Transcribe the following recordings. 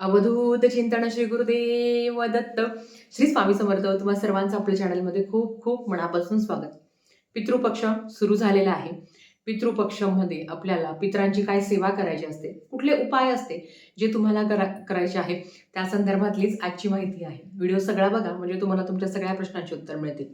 अवधूत चिंतन श्री गुरुदेव दत्त. श्री स्वामी समर्थ तुम्हा सर्वांचं आपल्या चॅनलमध्ये खूप खूप मनापासून स्वागत. पितृपक्ष सुरू झालेला आहे. पितृपक्षामध्ये आपल्याला पितरांची काय सेवा करायची असते कुठले उपाय असते जे तुम्हाला करा करायचे आहे त्या संदर्भातलीच आजची माहिती आहे. व्हिडिओ सगळा बघा म्हणजे तुम्हाला तुमच्या सगळ्या प्रश्नांची उत्तर मिळतील.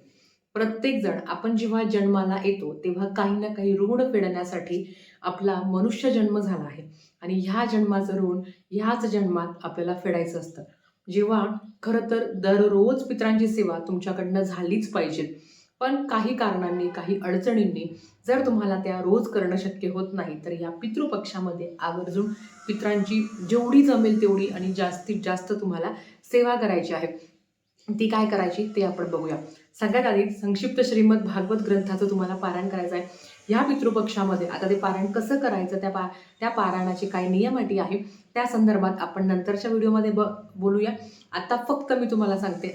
प्रत्येकजण आपण जेव्हा जन्माला येतो तेव्हा काही ना काही ऋण फेडण्यासाठी आपला मनुष्य जन्म झाला आहे. आणि ह्या जन्माचं ऋण ह्याच जन्मात आपल्याला फेडायचं असतं. जेव्हा खरं तर दररोज पितरांची सेवा तुमच्याकडनं झालीच पाहिजे. पण काही कारणांनी काही अडचणींनी जर तुम्हाला त्या रोज करणं शक्य होत नाही तर या पितृपक्षामध्ये आवर्जून पित्रांची जेवढी जमेल तेवढी आणि जास्तीत जास्त तुम्हाला सेवा करायची आहे. ती काय करायची ते आपण बघूया. सगळ्यात आधी संक्षिप्त श्रीमद भागवत ग्रंथाचं तुम्हाला पारायण करायचं आहे ह्या पितृपक्षामध्ये आता ते पारायण कसं करायचं त्या पा त्या पारायणाची काय नियम अटी आहे त्या संदर्भात आपण नंतरच्या व्हिडिओमध्ये ब बोलूया. आता फक्त मी तुम्हाला सांगते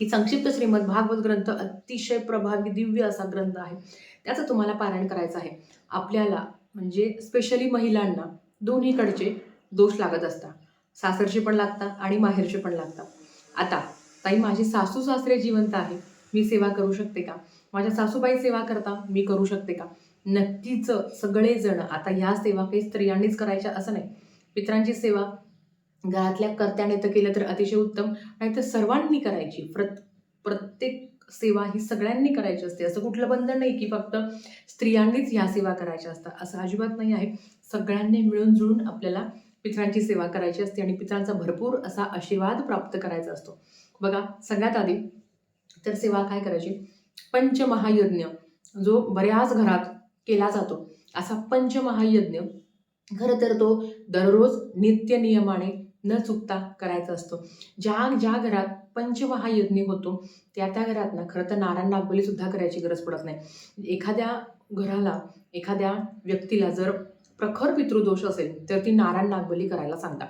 की संक्षिप्त श्रीमद भागवत ग्रंथ अतिशय प्रभावी दिव्य असा ग्रंथ आहे. त्याचं तुम्हाला पारायण करायचं आहे. आपल्याला म्हणजे स्पेशली महिलांना दोन्हीकडचे दोष लागत असतात. सासरचे पण लागतात आणि माहेरचे पण लागतात. आता ताई माझी सासू सासरे जिवंत आहे मी सेवा करू शकते का? माझ्या सासूबाई सेवा करता मी करू शकते का? नक्कीच सगळेजण आता ह्या सेवा काही स्त्रियांनीच करायच्या असं नाही. पित्रांची सेवा घरातल्या कर्त्याने तर केलं तर अतिशय उत्तम. नाही तर सर्वांनी करायची. प्रत प्रत्येक सेवा ही सगळ्यांनी करायची असते. असं कुठलं बंधन नाही की फक्त स्त्रियांनीच ह्या सेवा करायच्या असतात. असं अजिबात नाही आहे. सगळ्यांनी मिळून जुळून आपल्याला पितरांची सेवा करायची असते आणि पितरांचा भरपूर असा आशीर्वाद प्राप्त करायचा असतो. बघा सगळ्यात आधी तर सेवा काय करायची? पंचमहायज्ञ जो बऱ्याच घरात केला जातो असा पंचमहायज्ञ खरं तर तो दररोज नित्य नियमाने न चुकता करायचा असतो. ज्या ज्या घरात पंचमहायज्ञ होतो त्या त्या घरात ना खरं तर नारायण नागबली सुद्धा करायची गरज पडत नाही. एखाद्या घराला एखाद्या व्यक्तीला जर प्रखर पितृदोष असेल तर ती नारायण नागबली करायला सांगा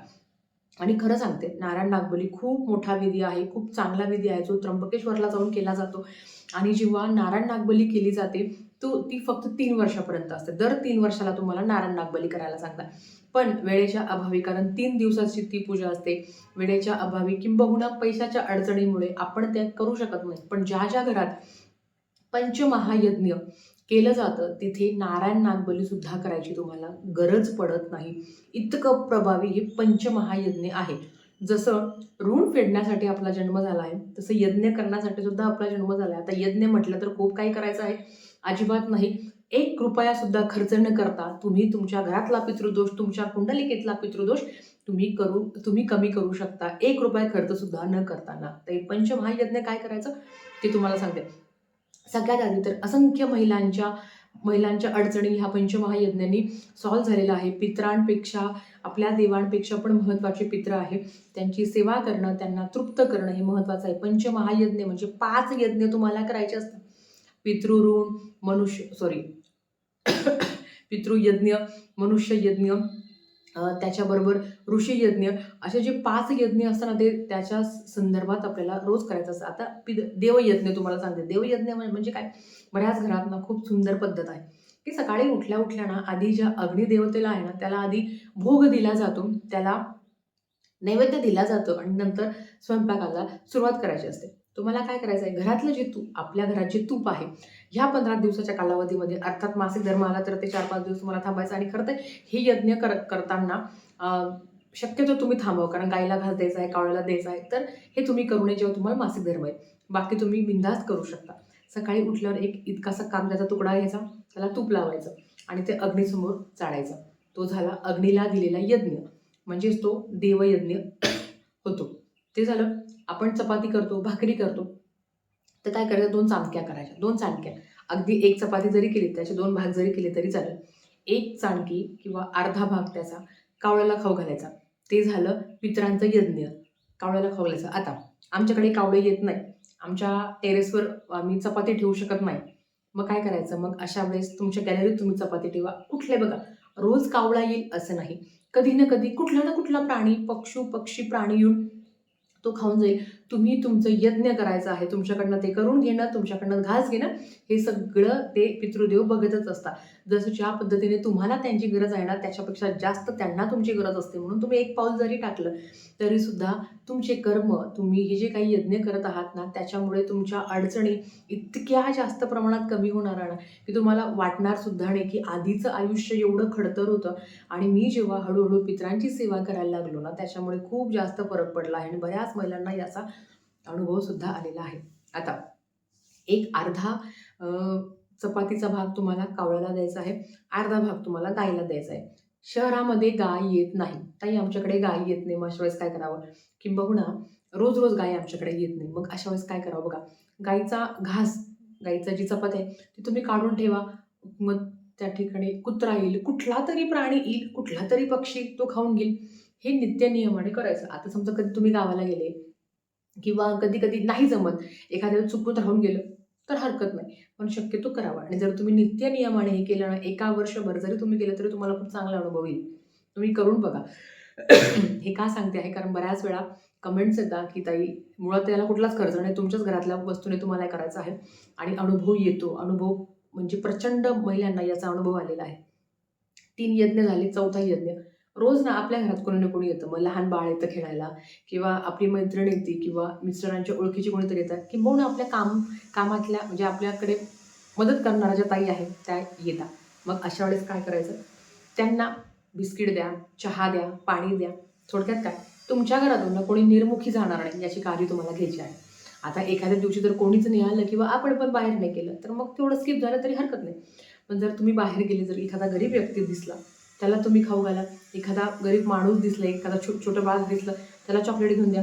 आणि खरं सांगते नारायण नागबली खूप मोठा विधी आहे खूप चांगला विधी आहे जो त्र्यंबकेश्वरला जाऊन केला जातो. आणि जेव्हा नारायण नागबली केली जाते तो ती फक्त तीन वर्षापर्यंत असते. दर तीन वर्षाला तुम्हाला नारायण नागबली करायला सांगतात. पण वेळेच्या अभावी कारण तीन दिवसाची ती पूजा असते वेळेच्या अभावी किंबहुना पैशाच्या अडचणीमुळे आपण त्या करू शकत नाही. पण ज्या ज्या घरात पंचमहायज्ञ केलं जातं तिथे नारायण नागबली सुद्धा करायची तुम्हाला गरज पडत नाही. इतकं प्रभावी हे पंचमहायज्ञ आहे. जसं ऋण फेडण्यासाठी आपला जन्म झाला आहे तसं यज्ञ करण्यासाठी सुद्धा आपला जन्म झाला आहे. आता यज्ञ म्हटलं तर खूप काही करायचं आहे. अजिबात नाही. एक कृपया सुद्धा खर्च न करता तुम्ही तुमच्या घरातला पितृदोष तुमच्या कुंडलिकेतला पितृदोष तुम्ही करू तुम्ही कमी करू शकता. एक रुपया खर्च सुद्धा न करताना. तर पंचमहायज्ञ काय करायचं? ते तुम्हाला सांगते. सगळ्यात आधी तर असंख्य महिलांच्या महिलांच्या अडचणी ह्या पंचमहायज्ञांनी सॉल्व्ह झालेला आहे पित्रांपेक्षा आपल्या देवांपेक्षा पण महत्त्वाचे पित्र आहे त्यांची सेवा करणं त्यांना तृप्त करणं हे महत्त्वाचं आहे. पंचमहायज्ञ म्हणजे पाच यज्ञ तुम्हाला करायचे असतात. पितृऋण मनुष्य सॉरी पितृयज्ञ मनुष्ययज्ञ त्याच्याबरोबर ऋषी ऋषीयज्ञ असे जे पाच यज्ञ असतात ना ते त्याच्या संदर्भात आपल्याला रोज करायचं असतं. आता पि देवयज्ञ तुम्हाला सांगते. देवयज्ञ म्हणजे काय? बऱ्याच घरात ना खूप सुंदर पद्धत आहे. की सकाळी उठल्या उठल्या ना आधी ज्या अग्निदेवतेला आहे ना त्याला आधी भोग दिला जातो. त्याला नैवेद्य दिला जातो आणि नंतर स्वयंपाकाला सुरुवात करायची असते. तुम्हाला काय करायचं आहे घरातलं जे तूप आपल्या घरात जे तूप आहे ह्या पंधरा दिवसाच्या कालावधीमध्ये अर्थात मासिक धर्म आला तर ते चार पाच दिवस तुम्हाला थांबायचं आणि खरं तर हे यज्ञ कर करताना शक्यतो तुम्ही थांबवा कारण गाईला घास द्यायचा आहे कावळ्याला द्यायचा आहे तर हे तुम्ही करू नये जेव्हा तुम्हाला मासिक धर्म आहे. बाकी तुम्ही बिंदास्त करू शकता. सकाळी उठल्यावर एक इतकासा कांद्याचा तुकडा घ्यायचा त्याला तूप लावायचं आणि ते अग्नीसमोर चाळायचं तो झाला अग्नीला दिलेला यज्ञ. म्हणजेच तो देवयज्ञ होतो. ते झालं आपण चपाती करतो भाकरी करतो. तर काय करायचं? दोन चाणक्या करायच्या. दोन चाणक्या अगदी एक चपाती जरी केली त्याचे दोन भाग जरी केले तरी चालेल. एक चाणकी किंवा अर्धा भाग त्याचा कावळ्याला खाऊ घालायचा. ते झालं पितरांचं यज्ञ. कावळ्याला खाऊ आता आमच्याकडे कावळे येत नाही. आमच्या टेरेसवर आम्ही चपाती ठेवू शकत नाही. मग काय करायचं? मग अशा वेळेस तुमच्या गॅलरीत तुम्ही चपाती ठेवा. कुठले बघा. रोज कावळा येईल असं नाही. कधी ना कधी कुठला ना कुठला प्राणी पक्षू पक्षी प्राणी येऊन तो खाऊन जाईल. तुम्ही तुमचं यज्ञ करायचं आहे तुमच्याकडनं ते करून घेणं तुमच्याकडनं घास घेणं हे सगळं ते पितृदेव बघतच असतात. जसं ज्या पद्धतीने तुम्हाला त्यांची गरज आहे ना त्याच्यापेक्षा जास्त त्यांना तुमची गरज असते. म्हणून तुम्ही एक पाऊल जरी टाकलं तरी सुद्धा तुमचे कर्म तुम्ही हे जे काही यज्ञ करत आहात ना त्याच्यामुळे तुमच्या अडचणी इतक्या जास्त प्रमाणात कमी होणार ना की तुम्हाला वाटणार सुद्धा नाही की आधीचं आयुष्य एवढं खडतर होतं. आणि मी जेव्हा हळूहळू पितरांची सेवा करायला लागलो ना त्याच्यामुळे खूप जास्त फरक पडला आहे आणि बऱ्याच महिलांना याचा अनुभव सुद्धा आलेला आहे. आता एक अर्धा चपातीचा भाग तुम्हाला कावळ्याला द्यायचा आहे अर्धा भाग तुम्हाला गायला द्यायचा आहे. शहरामध्ये गाय येत नाही. ताई आमच्याकडे गाय येत नाही. मग अशा वेळेस काय करावं? किंबहुना रोज रोज गाय आमच्याकडे येत नाही. मग अशा वेळेस काय करावं बघा? गायीचा घास गाईचा जी चपात आहे ती तुम्ही काढून ठेवा. मग त्या ठिकाणी कुत्रा येईल. कुठला तरी प्राणी येईल. कुठला तरी पक्षी तो खाऊन घेईल. हे नित्य नियमाने करायचं. आता समजा कधी तुम्ही गावाला गेले किंवा कधी कधी नाही जमत एखाद्या चुकून राहून गेलं तर हरकत नाही. पण शक्यतो करावा. आणि जर तुम्ही नित्य नियमाने हे केलं ना एका वर्षभर जरी तुम्ही केलं तरी तुम्हाला खूप चांगला अनुभव येईल. तुम्ही करून बघा. हे का सांगते आहे? कारण बऱ्याच वेळा कमेंट्स येतात की ताई मुळात त्याला कुठलाच खर्च नाही. तुमच्याच घरातल्या वस्तूने तुम्हाला हे करायचं आहे. आणि अनुभव येतो. अनुभव म्हणजे प्रचंड महिलांना याचा अनुभव आलेला आहे. तीन यज्ञ झाले चौथा यज्ञ. रोज ना आपल्या घरात कोणी ना कोणी येतं. मग लहान बाळ येतं खेळायला किंवा आपली मैत्रीण येते किंवा मिस्टरांच्या ओळखीची कोणीतरी येतात किंवा आपल्या काम कामातल्या म्हणजे आपल्याकडे मदत करणाऱ्या ज्या ताई आहेत त्या येतात. मग अशा वेळेस काय करायचं? त्यांना बिस्किट द्या चहा द्या पाणी द्या. थोडक्यात काय? तुमच्या घरातून ना कोणी निर्मुखी जाणार नाही याची काळजी तुम्हाला घ्यायची आहे. आता एखाद्या दिवशी जर कोणीच नाही आलं किंवा आपण पण बाहेर नाही केलं तर मग तेवढं स्किप झालं तरी हरकत नाही. पण जर तुम्ही बाहेर गेले जर एखादा गरीब व्यक्ती दिसला त्याला तुम्ही खाऊ घाला. एखादा गरीब माणूस दिसला एखादा छो छोटं बाळ दिसलं त्याला चॉकलेट घेऊन द्या.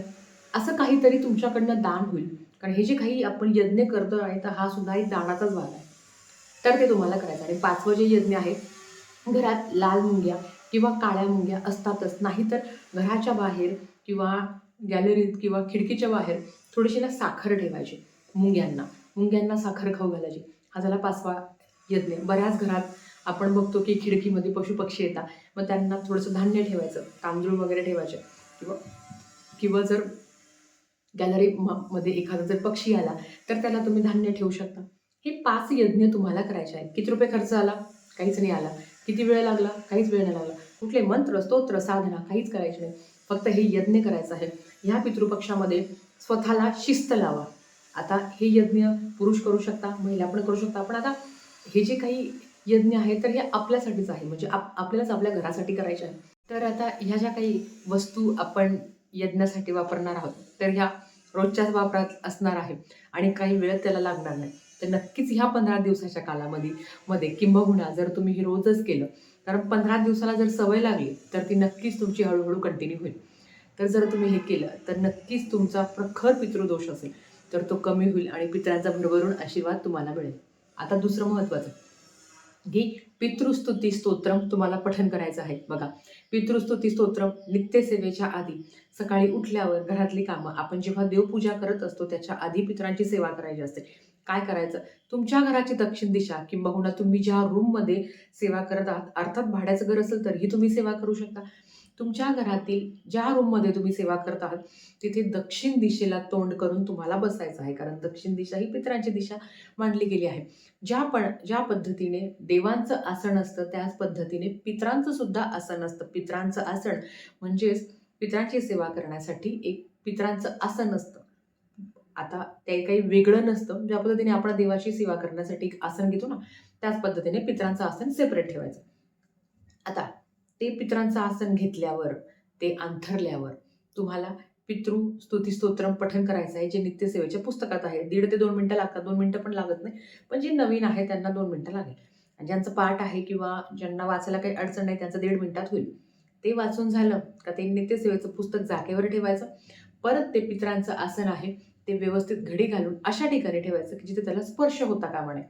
असं काहीतरी तुमच्याकडनं दान होईल. कारण हे जे काही आपण यज्ञ करतो आहे तर हा सुद्धा एक दानाचाच भाग आहे. तर ते तुम्हाला करायचं आणि पाचवं जे यज्ञ आहे घरात लाल मुंग्या किंवा काळ्या मुंग्या असतातच. नाहीतर घराच्या बाहेर किंवा गॅलरीत किंवा खिडकीच्या बाहेर थोडीशी ना साखर ठेवायची मुंग्यांना. मुंग्यांना साखर खाऊ घालायची. हा झाला पाचवा यज्ञ. बऱ्याच घरात आपण बघतो की खिडकीमध्ये पशुपक्षी येतात. मग त्यांना थोडंसं धान्य ठेवायचं तांदूळ वगैरे ठेवायचे. किंवा किंवा जर गॅलरी मध्ये एखादा जर पक्षी आला तर त्याला तुम्ही धान्य ठेवू शकता. हे पाच यज्ञ तुम्हाला करायचे आहेत. किती रुपये खर्च आला? काहीच नाही आला. किती वेळ लागला? काहीच वेळ नाही लागला. कुठले मंत्र स्तोत्र साधना काहीच करायचे नाही. फक्त हे यज्ञ करायचं आहे. ह्या पितृपक्षामध्ये स्वतःला शिस्त लावा. आता हे यज्ञ पुरुष करू शकता महिला पण करू शकता. पण आता हे जे काही यज्ञ आहे तर हे आपल्यासाठीच आहे. म्हणजे आप आपल्यालाच आपल्या घरासाठी करायचे आहे. तर आता ह्या ज्या काही वस्तू आपण यज्ञासाठी वापरणार आहोत तर ह्या रोजच्याच वापरात असणार आहे. आणि काही वेळ त्याला लागणार नाही. तर नक्कीच ह्या पंधरा दिवसाच्या कालामध्ये मध्ये किंबहुना जर तुम्ही हे रोजच केलं तर पंधरा दिवसाला जर सवय लागली तर ती नक्कीच तुमची हळूहळू कंटिन्यू होईल. तर जर तुम्ही हे केलं तर नक्कीच तुमचा प्रखर पितृदोष असेल तर तो कमी होईल आणि पितरांचा भरभरून आशीर्वाद तुम्हाला मिळेल. आता दुसरं महत्त्वाचं ही पितृस्तुती स्तोत्रम तुम्हाला पठन करायचं आहे. बघा पितृस्तुती स्तोत्रम नित्यसेवेच्या आधी सकाळी उठल्यावर घरातली कामं आपण जेव्हा देवपूजा करत असतो त्याच्या आधी पितरांची सेवा करायची असते. काय करायचं? तुमच्या घराची दक्षिण दिशा किंबहुना तुम्ही ज्या रूममध्ये सेवा करत आहात अर्थात भाड्याचं घर असेल तरीही तुम्ही सेवा करू शकता. तुमच्या घरातील ज्या रूममध्ये तुम्ही सेवा करत आहात तिथे दक्षिण दिशेला तोंड करून तुम्हाला बसायचं आहे. कारण दक्षिण दिशा ही पितरांची दिशा मानली गेली आहे. ज्या पण ज्या पद्धतीने देवांचं आसन असतं त्याच पद्धतीने पित्रांचं सुद्धा आसन असतं. पितरांचं आसन म्हणजेच पितरांची सेवा करण्यासाठी एक पितरांचं आसन असतं. आता ते काही वेगळं नसतं. ज्या पद्धतीने आपण देवाची सेवा करण्यासाठी एक आसन घेतो ना त्याच पद्धतीने पितरांचं आसन सेपरेट ठेवायचं. आता ते पितरांचं आसन घेतल्यावर ते अंथरल्यावर तुम्हाला पितृ स्तुती स्तोत्रम पठण करायचं आहे जे नित्यसेवेच्या पुस्तकात आहे. दीड ते दोन मिनटं लागतात. दोन मिनटं पण लागत नाही. पण जे नवीन आहे त्यांना दोन मिनटं लागेल. आणि ज्यांचं पाठ आहे किंवा ज्यांना वाचायला काही अडचण नाही त्यांचं दीड मिनटात होईल. ते वाचून झालं का ते नित्यसेवेचं पुस्तक जागेवर ठेवायचं. परत ते पितरांचं आसन आहे ते व्यवस्थित घडी घालून अशा ठिकाणी ठेवायचं की जिथे त्याला स्पर्श होता कामा नये.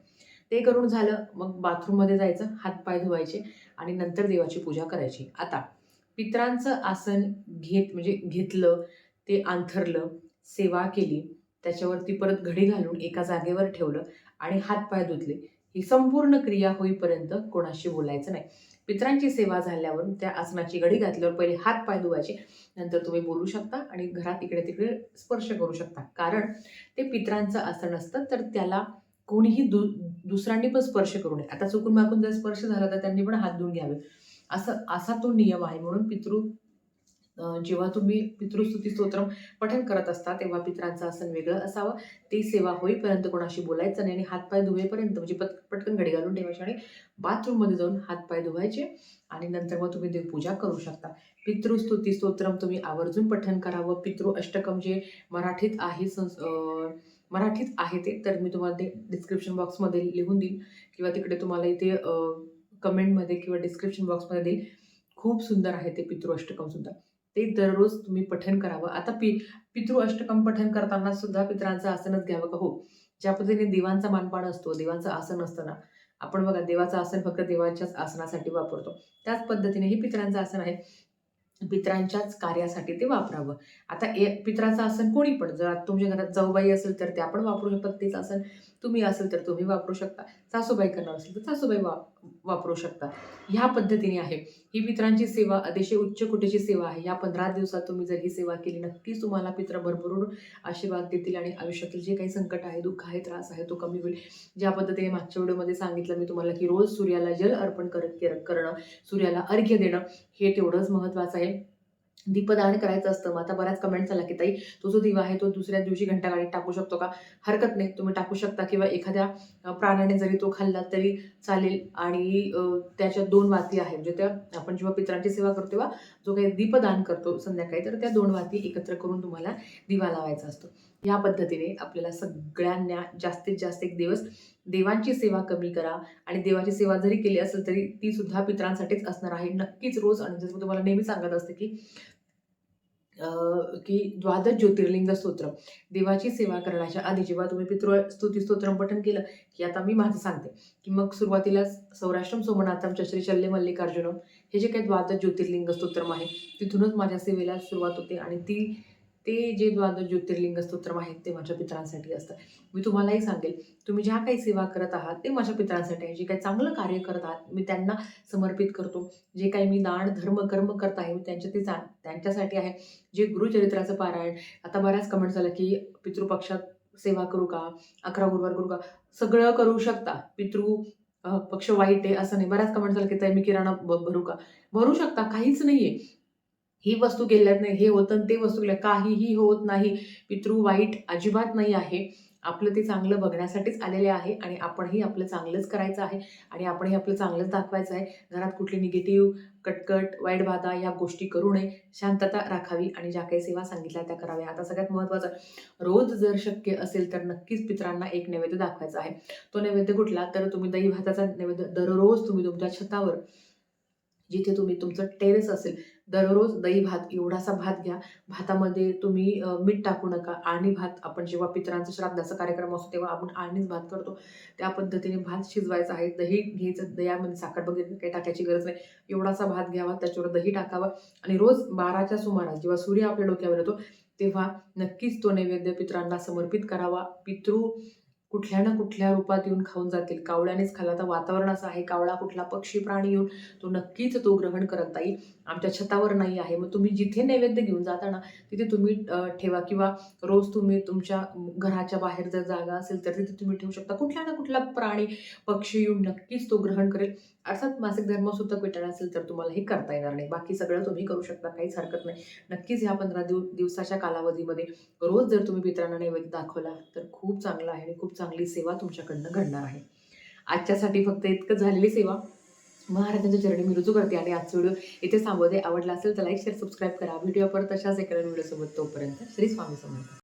ते करून झालं मग बाथरूममध्ये जायचं हातपाय धुवायचे आणि नंतर देवाची पूजा करायची. आता पित्रांचं आसन घेत म्हणजे घेतलं ते अंथरलं सेवा केली त्याच्यावरती परत घडी घालून एका जागेवर ठेवलं आणि हातपाय धुतले. ही संपूर्ण क्रिया होईपर्यंत कोणाशी बोलायचं नाही. पित्रांची सेवा झाल्यावर त्या आसनाची घडी घातल्यावर पहिले हात पाय धुवायचे नंतर तुम्ही बोलू शकता आणि घरात इकडे तिकडे स्पर्श करू शकता. कारण ते पित्रांचं आसन असतं तर त्याला कोणीही दु दुसऱ्यांनी पण स्पर्श करू नये. आता चुकून मागून जर स्पर्श झाला तर त्यांनी पण हात धुवून घ्यावे. असं असा तो नियम आहे. म्हणून पितृ जेव्हा तुम्ही पितृस्तुती स्तोत्रम पठण करत असता तेव्हा पित्रांचं आसन वेगळं असावं. ती सेवा होईपर्यंत कोणाशी बोलायचं नाही आणि हातपाय धुवेपर्यंत म्हणजे पट पटकन घडी घालून ठेवायची आणि बाथरूममध्ये जाऊन हातपाय धुवायचे आणि नंतर मग तुम्ही देवपूजा करू शकता. पितृस्तुती स्तोत्रम तुम्ही आवर्जून पठण करावं. पितृ अष्टकम जे मराठीत आहे संस मराठीत आहे ते तर मी तुम्हाला ते डिस्क्रिप्शन बॉक्समध्ये लिहून देईल किंवा तिकडे तुम्हाला इथे कमेंटमध्ये किंवा डिस्क्रिप्शन बॉक्समध्ये देईल. खूप सुंदर आहे ते पितृ अष्टकमसुद्धा ते दररोज तुम्ही पठन करावं. आता पि पितृ अष्टकम पठन करताना सुद्धा पितरांचं आसनच घ्यावं का? हो. ज्या पद्धतीने देवांचा मानपान असतो देवांचं आसन असताना. आपण बघा देवाचं आसन फक्त देवाच्याच आसनासाठी वापरतो. त्याच पद्धतीने हे पितरांचं आसन आहे. पितरांच्याच कार्यासाठी ते वापरावं. आता ए पित्राचं आसन कोणी पण जर तुमच्या घरात जाऊबाई असेल तर त्या पण वापरू शकतात. तेच आसन तुम्ही असेल तर तुम्ही वापरू शकता. सासूबाई करणार असेल तर सासूबाई वा वापरू शकता. ह्या पद्धतीने आहे. ही पित्रांची सेवा अतिशय उच्च कुटीची सेवा आहे. या पंधरा दिवसात तुम्ही जर ही सेवा केली नक्कीच तुम्हाला पित्र भरभरून आशीर्वाद देतील आणि आयुष्यातील जे काही संकट आहे दुःख आहे त्रास आहे तो कमी होईल. ज्या पद्धतीने मागच्या व्हिडिओमध्ये सांगितलं मी तुम्हाला की रोज सूर्याला जल अर्पण करत करणं सूर्याला अर्घ्य देणं हे तेवढंच महत्त्वाचं आहे. दीपदान करायचं असतं. मग आता बऱ्याच कमेंट्स आला की ताई तो जो दिवा आहे तो दुसऱ्या दिवशी घंटागाडीत टाकू शकतो का? हरकत नाही. तुम्ही टाकू शकता किंवा एखाद्या प्राण्याने जरी तो खाल्ला तरी चालेल. आणि त्याच्या दोन वाती आहेत. म्हणजे त्या आपण जेव्हा पित्रांची सेवा करतो तेव्हा जो काही दीपदान करतो संध्याकाळी तर त्या दोन वाती एकत्र करून तुम्हाला दिवा लावायचा असतो. या पद्धतीने आपल्याला सगळ्यांना जास्तीत जास्त एक दिवस देवांची सेवा कमी करा. आणि देवाची सेवा जरी केली असेल तरी ती सुद्धा पित्रांसाठीच असणार आहे. नक्कीच रोज आणि जसं मी तुम्हाला नेहमी सांगत असते की की द्वादश ज्योतिर्लिंग स्तोत्र. देवाची सेवा करण्याच्या आधी जेव्हा तुम्ही पितृ स्तुती स्तोत्रम पठण केलं की आता मी माझं सांगते की मग सुरुवातीला सौराष्ट्रम सोमनाथम श्री शल्य मल्लिकार्जुनम हे जे काही द्वादश ज्योतिर्लिंग स्तोत्रम आहे तिथूनच माझ्या सेवेला सुरुवात होते. आणि ती ते जे द्वादश ज्योतिर्लिंग स्तोत्रम आहेत ते माझ्या पितरांसाठी असतं. मी तुम्हालाही सांगेल तुम्ही ज्या काही सेवा करत आहात ते माझ्या पित्रांसाठी आहे. जे काही चांगलं कार्य करत आहात मी त्यांना समर्पित करतो. जे काही मी दान धर्म कर्म करत आहे मी त्यांच्या ते त्यांच्यासाठी आहे. जे गुरुचरित्राचं पारायण आता बऱ्याच कमेंट्स झालं की पितृपक्षात सेवा करू का? अकरा गुरुवार करू का? सगळं करू शकता. पितृ पक्ष वाईट आहे असं नाही. बऱ्याच कमेंट झालं की तर मी किराणा भरू का? भरू शकता. काहीच नाही आहे ही वस्तू गेल्यात नाही हे होतं ते वस्तू गेल्या काहीही होत नाही. पितृ वाईट अजिबात नाही आहे. आपलं ते चांगलं बघण्यासाठीच आलेले आहे आणि आपणही आपलं चांगलंच करायचं आहे आणि आपणही आपलं चांगलंच दाखवायचं आहे. घरात कुठली निगेटिव्ह कटकट वाईट बाधा या गोष्टी करू नये. शांतता राखावी आणि ज्या काही सेवा सांगितल्या त्या कराव्या. आता सगळ्यात महत्त्वाचं रोज जर शक्य असेल तर नक्कीच पित्रांना एक नैवेद्य दाखवायचा आहे. तो नैवेद्य कुठला? तर तुम्ही दही भाताचा नैवेद्य दररोज तुम्ही तुमच्या छतावर जिथे तुम्ही तुमचं टेरेस असेल दररोज दही भात एवढासा भात घ्या. भातामध्ये तुम्ही मीठ टाकू नका. आणि भात आपण जेव्हा पितरांचा श्राद्धाचा कार्यक्रम असतो तेव्हा आपण आणीच भात करतो. त्या पद्धतीने भात शिजवायचा आहे. दही घ्यायचं दह्यामध्ये साखर वगैरे काही टाकायची गरज नाही. एवढासा भात घ्यावा त्याच्यावर दही टाकावं. आणि रोज बाराच्या सुमारास जेव्हा सूर्य आपल्या डोक्यावर येतो तेव्हा नक्कीच तो नैवेद्य पितरांना समर्पित करावा. पितृ कुठल्या ना कुठल्या रूपात येऊन खाऊन जातील. कावळ्यानेच खाल्ला तर वातावरण असं आहे. कावळा कुठला पक्षी प्राणी येऊन तो नक्कीच तो ग्रहण करत नाही. आमच्या छतावर नाही आहे. मग तुम्ही जिथे नैवेद्य घेऊन जाता ना तिथे तुम्ही ठेवा किंवा रोज तुम्ही तुमच्या घराच्या बाहेर जर जागा असेल तर तिथे तुम्ही ठेवू शकता. कुठला ना कुठला प्राणी पक्षी येऊन नक्कीच तो ग्रहण करेल. अर्थात मासिक धर्मसुद्धा पेटाळा असेल तर तुम्हाला हे करता येणार नाही. बाकी सगळं तुम्ही करू शकता काहीच हरकत नाही. नक्कीच ह्या पंधरा दिव दिवसाच्या कालावधीमध्ये रोज जर तुम्ही पित्रांना नैवेद्य दाखवला तर खूप चांगला आहे आणि खूप चांगली सेवा तुमच्याकडनं घडणार आहे. आजच्यासाठी फक्त इतकं झालेली सेवा. महाराजांच्या चरणी मी रुजू करते आणि आजचा व्हिडिओ इथे थांबवते. आवडला असेल तर लाईक शेअर सबस्क्राईब करा. व्हिडिओ परत तशाच एखाद्या व्हिडिओसोबत तोपर्यंत श्री स्वामी समर्थ.